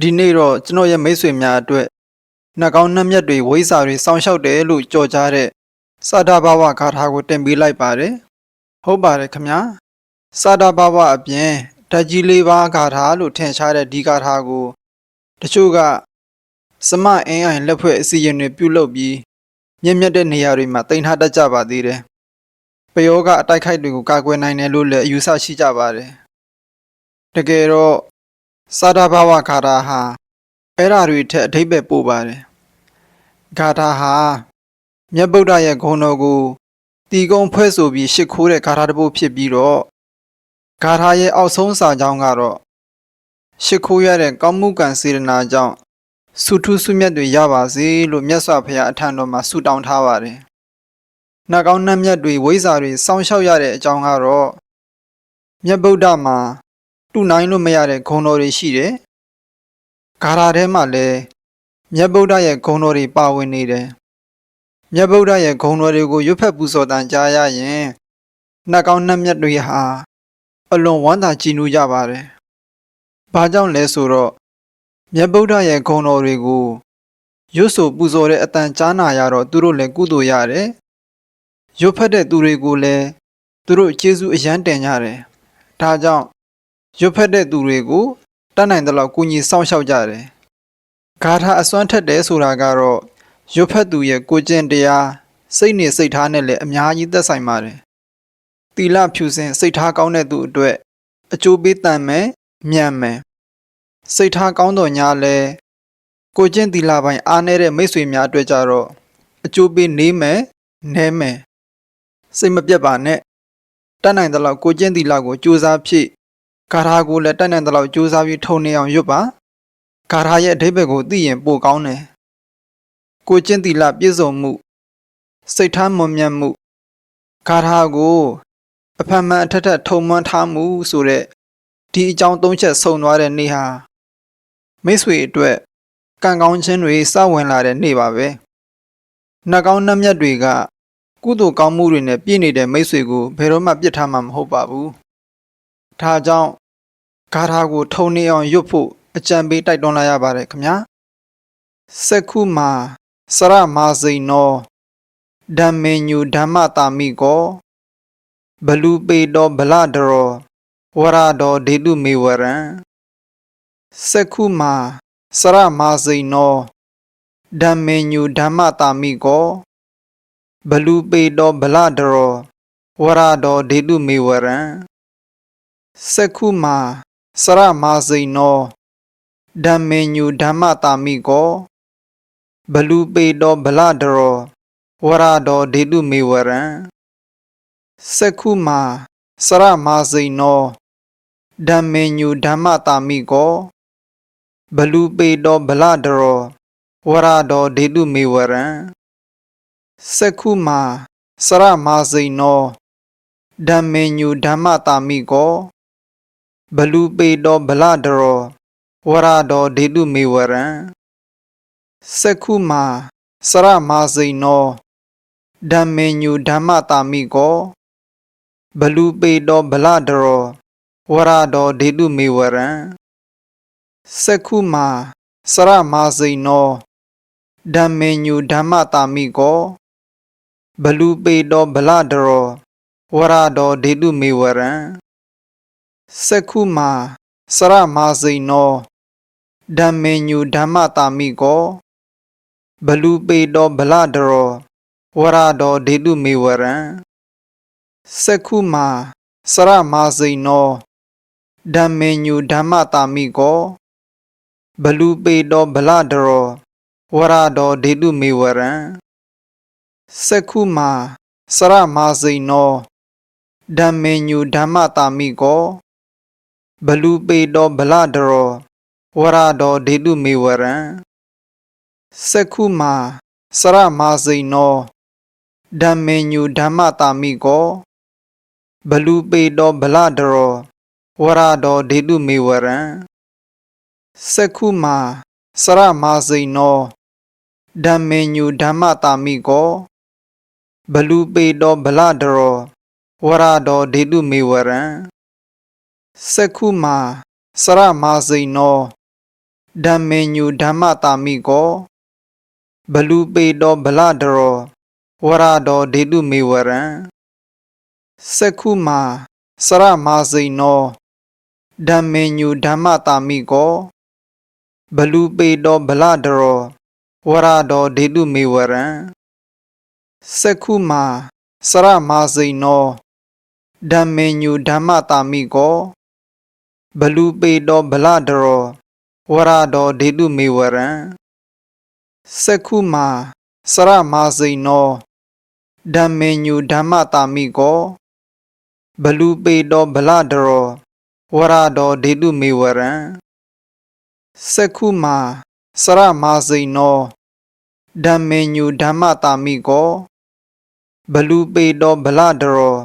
ဒီနေ့တော့ကျွန်တော်ရဲ့မိတ်ဆွေများအတွက်နှာကောင်းနှက်မြက်တွေဝိဇ္ဇာတွေစောင့်ရှောက်တယ်လို့ကြော်ကြားတဲ့စာဒဘာဝဂါထာကိုတင်ပေးလိုက်ပါတယ်ဟုတ်ပါတယ်ခင်ဗျာစာဒဘာဝအပြင်ဓာတ်ကြီးလေးပါးဂါထာလို့ထင်ရှားတဲ့ဒီဂါထာကိုတချို့ကစမအင်းအိုင်လက်ဖွဲ့အစီရင်တွေပြုလုပ်ပြီးမြင့်မြတ်တဲ့နေရာတွေမှာတင်ထားတတ်ကြပါသေးတယ်ပယောကအတိုက်ခိုက်တွေကိုကာကွယ်နိုင်တယ်လို့လည်းအယူဆရှိကြပါတယ်တကယ်တော့ စာဒဘာဝဂါထာဟာအဲ့ဓာတွေထက်အဓိပ္ပာယ်ပို့ပါတယ်ဂါထာဟာမြတ်ဗုဒ္ဓရဲ့ဂုဏ်တော်ကိုတီကုံဖွဲ့ဆိုပြီးရှ िख ိုးတဲ့ဂါထာတစ်ပုဒ်ဖြစ်ပြီးတော့ဂါထာရဲ့အောက်ဆုံးစာကြောင်းကတော့ရှ िख ိုးရတဲ့ကောင်းမှုကံစေတနာကြောင့်ဆုထုဆုမြတ်တွေရပါစေလို့မြတ်စွာဘုရားအထံတော်မှာဆုတောင်းထားပါတယ်နှကောင်းနှက်မြတ်တွေဝိဇ္ဇာတွေစောင့်ရှောက်ရတဲ့အကြောင်းကတော့မြတ်ဗုဒ္ဓမှာ တူနိုင်လို့မရတဲ့ဂုဏ်တော်တွေရှိတယ်။ဂါထာထဲမှာလည်းမြတ်ဗုဒ္ဓရဲ့ဂုဏ်တော်တွေပါဝင်နေတယ်။မြတ်ဗုဒ္ဓရဲ့ဂုဏ်တော်တွေကိုရွတ်ဖက်ပူဇော်တန်ကြားရရင်နှက်ကောင်းနှက်မြတ်တွေဟာအလွန်ဝမ်းသာကြည်နူးကြပါတယ်။ဘာကြောင့်လဲဆိုတော့မြတ်ဗုဒ္ဓရဲ့ဂုဏ်တော်တွေကိုရွတ်ဆိုပူဇော်တဲ့အတန်ကြားနာရတော့သူတို့လည်းကုသိုလ်ရတယ်။ရွတ်ဖက်တဲ့သူတွေကိုလည်းသူတို့ကျေးဇူးအယမ်းတင်ကြတယ်။ဒါကြောင့် ရွတ်ဖက်တဲ့သူတွေကိုတတ်နိုင်သလောက်ကူညီဆောင်ရှောက်ကြတယ်။ဂါထာအစွမ်းထက်တယ်ဆိုတာကတော့ရွတ်ဖက်သူရဲ့ကိုကျင့်တရားစိတ်နေစိတ်ထားနဲ့လည်းအများကြီးသက်ဆိုင်ပါတယ်။တီလဖြူစင်စိတ်ထားကောင်းတဲ့သူအတွက်အကျိုးပေးတန်မယ်မြန်မယ်။စိတ်ထားကောင်းတော်ညာလဲကိုကျင့်တီလာပိုင်းအားနည်းတဲ့မိတ်ဆွေများအတွက်ကြတော့အကျိုးပေးနေမယ်နဲမယ်။စိတ်မပြတ်ပါနဲ့တတ်နိုင်သလောက်ကိုကျင့်တီလာကိုစူးစမ်းဖြည့် ဂါထာကိုလည်းတက်နိုင်တဲ့လောက်ကြိုးစားပြီးထုံနေအောင်ရွတ်ပါဂါထာရဲ့အဓိပ္ပာယ်ကိုသိရင်ပိုကောင်းတယ်ကိုကျင့်တိလပြည့်စုံမှု စိတ်ထားမွန်မြတ်မှုဂါထာကိုအဖန်မှန်အထက်ထက်ထုံမှန်းထားမှုဆိုတဲ့ဒီအကြောင်းသုံးချက်ဆုံသွားတဲ့နေ့ဟာမိတ်ဆွေအတွက်ကံကောင်းခြင်းတွေစဝင်လာတဲ့နေ့ပါပဲနှကောင်းနှမျက်တွေကကုသိုလ်ကောင်းမှုတွေနဲ့ပြည့်နေတဲ့မိတ်ဆွေကိုဘယ်တော့မှပြစ်ထားမှာမဟုတ်ပါဘူးဒါကြောင့် ဂါထာကိုထုံနေအောင်ရွတ်ဖို့အကြံပေးတိုက်တွန်းလာရပါတယ်ခင်ဗျာစက္ခုမာစရမာစိန်နောဓမ္မေညုဓမ္မတာမိကောဘလူပေတောဗလဒရောဝရတောဒေတုမေဝရံစက္ခုမာစရမာစိန်နောဓမ္မေညုဓမ္မတာမိကောဘလူပေတောဗလဒရောဝရတောဒေတုမေဝရံစက္ခုမာ စရမာစိန်နောဓမ္မေညုဓမ္မတာမိကောဘလူပေတောဗလဒရောဝရတောဒေတုမေဝရံစက္ခုမာစရမာစိန်နောဓမ္မေညုဓမ္မတာမိကောဘလူပေတောဗလဒရောဝရတောဒေတုမေဝရံစက္ခုမာစရမာစိန်နောဓမ္မေညုဓမ္မတာမိကော ဘလူပေတောဗလဒရောဝရတောဒေတုမေဝရံစက္ခုမာစရမာစိန်နောဓမ္မေညုဓမ္မတာမိကောဘလူပေတောဗလဒရောဝရတောဒေတုမေဝရံစက္ခုမာစရမာစိန်နောဓမ္မေညုဓမ္မတာမိကောဘလူပေတောဗလဒရောဝရတောဒေတုမေဝရံ စက္ခုမာစရမာစိန်နောဓမ္မေညုဓမ္မတာမိကောဘလူပေတောဗလဒရောဝရတောဒေတုမေဝရံစက္ခုမာစရမာစိန်နောဓမ္မေညုဓမ္မတာမိကောဘလူပေတောဗလဒရောဝရတောဒေတုမေဝရံစက္ခုမာစရမာစိန်နောဓမ္မေညုဓမ္မတာမိကော ဘလူပေတောဗလဒရောဝရတောဒေတုမေဝရံစက္ခုမာစရမာစိန်နောဓမ္မေညုဓမ္မတာမိကောဘလူပေတောဗလဒရောဝရတောဒေတုမေဝရံစက္ခုမာစရမာစိန်နောဓမ္မေညုဓမ္မတာမိကောဘလူပေတောဗလဒရောဝရတောဒေတုမေဝရံ စက္ခုမာစရမာစိန်နောဓမ္မေညုဓမ္မတာမိကောဘလူပေတောဗလဒရောဝရတော်ဒေတုမေဝရံစက္ခုမာစရမာစိနောဓမ္မေညုဓမ္မတာမိကောဘလူပေတောဗလဒရောဝရတော်ဒေတုမေဝရံစက္ခုမာစရမာစိနောဓမ္မေညုဓမ္မတာမိကော ဘလူပေတောဗလဒရောဝရတော်ဒေတုမေဝရံစက္ခုမာစရမာစိနောဓမ္မေညုဓမ္မတာမိကောဘလူပေတောဗလဒရောဝရတော်ဒေတုမေဝရံစက္ခုမာစရမာစိနောဓမ္မေညုဓမ္မတာမိကောဘလူပေတောဗလဒရော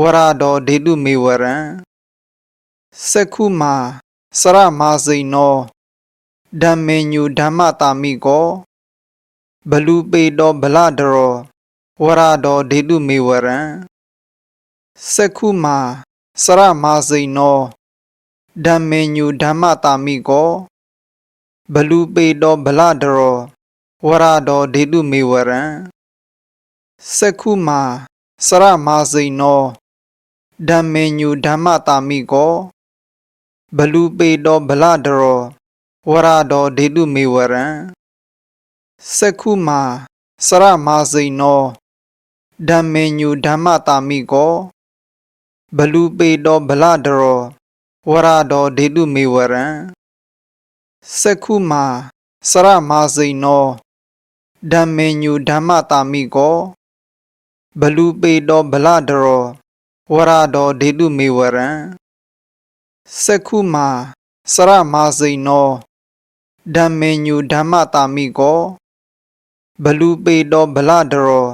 ဝရတော်ဒေတုမေဝရံ စက္ခုမာစရမာစိနောဓမ္မေညုဓမ္မတာမိကောဘလူပေတောဗလဒရောဝရတော်ဒေတုမေဝရံစက္ခုမာစရမာစိနောဓမ္မေညုဓမ္မတာမိကောဘလူပေတောဗလဒရောဝရတော်ဒေတုမေဝရံစက္ခုမာစရမာစိနောဓမ္မေညုဓမ္မတာမိကော ဘလူပေတောဗလဒရောဝရတော်ဒေတုမေဝရံစက္ခုမာစရမာစိနောဓမ္မေညုဓမ္မတာမိကောဘလူပေတောဗလဒရောဝရတော်ဒေတုမေဝရံစက္ခုမာစရမာစိနောဓမ္မေညုဓမ္မတာမိကောဘလူပေတောဗလဒရောဝရတော်ဒေတုမေဝရံ စက္ခုမာစရမာစိနောဓမ္မေညုဓမ္မတာမိကောဘလူပေတောဗလဒရော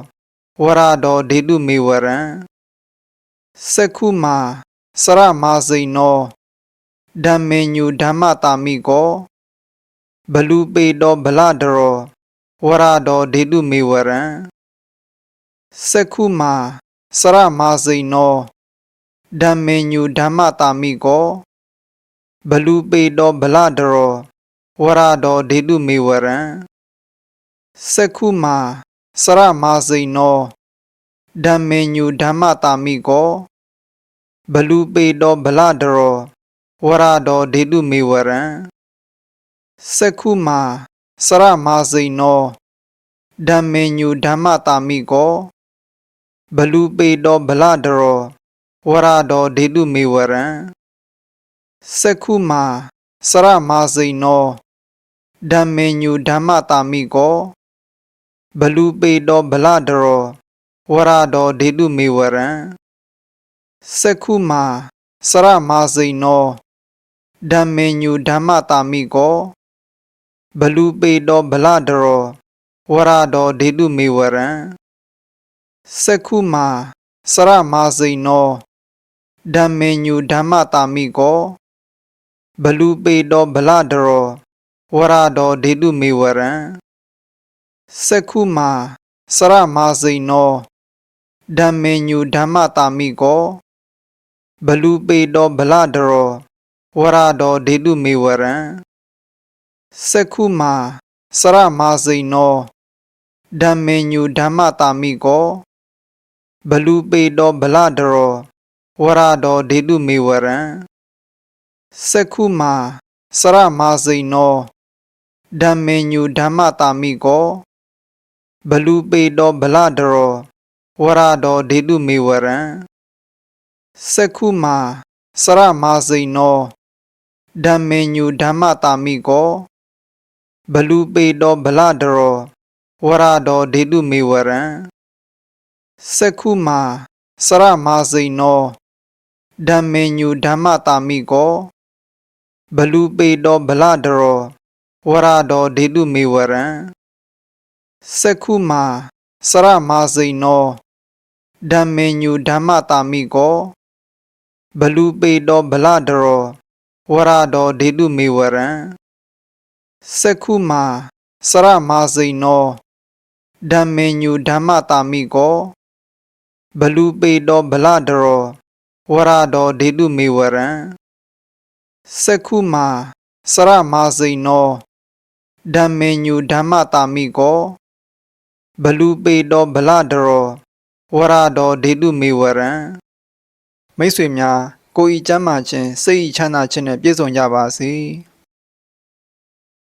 ဝရတော်ဒေတုမေဝရံစက္ခုမာစရမာစိနောဓမ္မေညုဓမ္မတာမိကောဘလူပေတောဗလဒရောဝရတော်ဒေတုမေဝရံစက္ခုမာစရမာစိနော ဓမ္မေညုဓမ္မတာမိကောဘလူပေတောဗလဒရောဝရတော်ဒေတုမေဝရံစက္ခုမာစရမာစိနောဓမ္မေညုဓမ္မတာမိကောဘလူပေတောဗလဒရောဝရတော်ဒေတုမေဝရံစက္ခုမာစရမာစိနောဓမ္မေညုဓမ္မတာမိကောဘလူပေတောဗလဒရော ဝရတော်ဒေတုမေဝရံစက္ခုမာစရမာစိနောဓမ္မေညုဓမ္မတာမိကောဘလူပေတောဗလဒရောဝရတော်ဒေတုမေဝရံစက္ခုမာစရမာစိနောဓမ္မေညုဓမ္မတာမိကောဘလူပေတောဗလဒရောဝရတော်ဒေတုမေဝရံစက္ခုမာစရမာစိနော ဓမ္မေညုဓမ္မတာမိကောဘလူပေတောဗလဒရောဝရတော်ဒေတုမေဝရံစက္ခုမာစရမာစိနောဓမ္မေညုဓမ္မတာမိကောဘလူပေတောဗလဒရောဝရတော်ဒေတုမေဝရံစက္ခုမာစရမာစိနောဓမ္မေညုဓမ္မတာမိကောဘလူပေတောဗလဒရော ဝရတော်ဒေတုမေဝရံစက္ခုမာစရမာစိနောဓမ္မေညုဓမ္မတာမိကောဘလူပေတောဗလဒရောဝရတော်ဒေတုမေဝရံစက္ခုမာစရမာစိနောဓမ္မေညုဓမ္မတာမိကောဘလူပေတောဗလဒရောဝရတော်ဒေတုမေဝရံစက္ခုမာစရမာစိနော ဓမ္မေညုဓမ္မတာမိကောဘလူပေတောဗလဒရောဝရတော်ဒေတုမေဝရံစက္ခုမာစရမာစိနောဓမ္မေညုဓမ္မတာမိကောဘလူပေတောဗလဒရောဝရတော်ဒေတုမေဝရံစက္ခုမာစရမာစိနောဓမ္မေညုဓမ္မတာမိကောဘလူပေတောဗလဒရော ဝရတော်ဒေတုမေဝရံစက္ခုမာစရမာစိနောဓမ္မေညုဓမ္မတာမိကောဘလူပေတောဗလဒရောဝရတော်ဒေတုမေဝရံမိတ်ဆွေများကိုယ်ဤကျမ်းမာခြင်းစိတ်ဤချမ်းသာခြင်းနဲ့ပြည့်စုံကြပါစေ။